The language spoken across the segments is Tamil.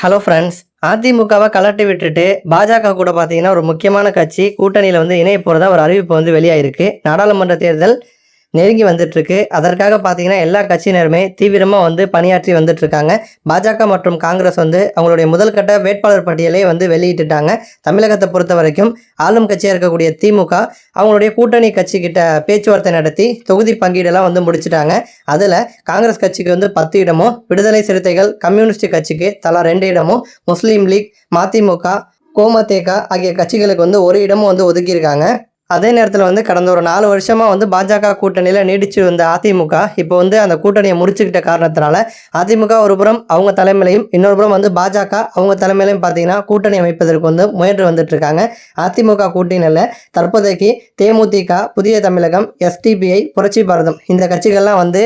ஹலோ ஃப்ரெண்ட்ஸ் அதிமுகவை கலட்டி விட்டுட்டு பாஜக கூட பார்த்தீங்கன்னா ஒரு முக்கியமான கட்சி கூட்டணியில் வந்து இணைய போகிறதா ஒரு அறிவிப்பு வந்து வெளியாயிருக்கு. நாடாளுமன்ற தேர்தல் நெருங்கி வந்துட்டுருக்கு. அதற்காக பார்த்தீங்கன்னா எல்லா கட்சியினருமே தீவிரமாக வந்து பணியாற்றி வந்துட்டுருக்காங்க. பாஜக மற்றும் காங்கிரஸ் வந்து அவங்களுடைய முதல் கட்ட வேட்பாளர் பட்டியலை வந்து வெளியிட்டுட்டாங்க. தமிழகத்தை பொறுத்த வரைக்கும் ஆளும் கட்சியாக இருக்கக்கூடிய திமுக அவங்களுடைய கூட்டணி கட்சிக்கிட்ட பேச்சுவார்த்தை நடத்தி தொகுதி பங்கீடெல்லாம் வந்து முடிச்சிட்டாங்க. அதில் காங்கிரஸ் கட்சிக்கு வந்து பத்து இடமும் விடுதலை சிறுத்தைகள் கம்யூனிஸ்ட் கட்சிக்கு தலா ரெண்டு இடமும் முஸ்லீம் லீக் மதிமுக கோமதேக ஆகிய கட்சிகளுக்கு வந்து ஒரு இடமும் வந்து ஒதுக்கியிருக்காங்க. அதே நேரத்தில் வந்து கடந்த ஒரு நாலு வருஷமாக வந்து பாஜக கூட்டணியில் நீடிச்சு வந்த அதிமுக இப்போ வந்து அந்த கூட்டணியை முடிச்சுக்கிட்ட காரணத்தினால அதிமுக ஒரு புறம் அவங்க தலைமையிலையும் இன்னொரு புறம் வந்து பாஜக அவங்க தலைமையிலையும் பார்த்தீங்கன்னா கூட்டணி அமைப்பதற்கு வந்து முயன்று வந்துட்டு இருக்காங்க அதிமுக கூட்டணியில் தற்போதைக்கு தேமுதிக புதிய தமிழகம் எஸ்டிபிஐ புரட்சி பாரதம் இந்த கட்சிகள்லாம் வந்து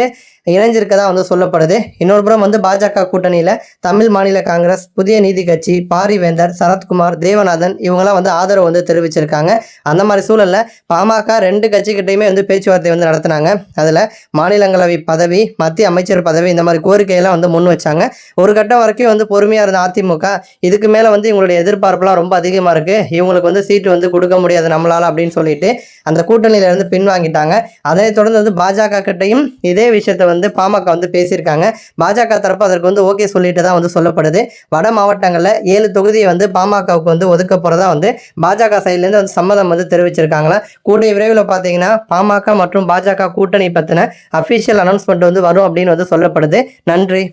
இணைஞ்சிருக்கதா வந்து சொல்லப்படுது. இன்னொரு புறம் வந்து பாஜக கூட்டணியில் தமிழ் மாநில காங்கிரஸ் புதிய நீதி கட்சி பாரிவேந்தர் சரத்குமார் தேவநாதன் இவங்கெல்லாம் வந்து ஆதரவு வந்து தெரிவிச்சிருக்காங்க. அந்த மாதிரி சூழலில் பாமக ரெண்டு கட்சிக்கிட்டையுமே வந்து பேச்சுவார்த்தை வந்து நடத்தினாங்க. அதில் மாநிலங்களவை பதவி மத்திய அமைச்சர் பதவி இந்த மாதிரி கோரிக்கையெல்லாம் வந்து முன் வச்சாங்க. ஒரு கட்டம் வரைக்கும் வந்து பொறுமையாக இருந்த அதிமுக இதுக்கு மேலே வந்து இவங்களுடைய எதிர்பார்ப்புலாம் ரொம்ப அதிகமாக இருக்குது இவங்களுக்கு வந்து சீட்டு வந்து கொடுக்க முடியாது நம்மளால் அப்படின்னு சொல்லிட்டு அந்த கூட்டணியில இருந்து பின்வாங்கிட்டாங்க. அதை தொடர்ந்து வந்து பாஜக கிட்டையும் இதே விஷயத்தை வந்து பாமக வந்து பேசியிருக்காங்க. பாஜக தரப்பு அதற்கு வந்து ஓகே சொல்லிட்டு தான் வந்து சொல்லப்படுது. வட மாவட்டங்களில் ஏழு தொகுதியை வந்து பாமகவுக்கு வந்து ஒதுக்க போகிறதா வந்து பாஜக சைட்லேருந்து வந்து சம்மதம் வந்து தெரிவிச்சிருக்காங்களா? கூடிய விரைவில் பார்த்தீங்கன்னா பாமக மற்றும் பாஜக கூட்டணி பற்றின அஃபிஷியல் அனௌன்ஸ்மெண்ட் வந்து வரும் அப்படின்னு வந்து சொல்லப்படுது. நன்றி.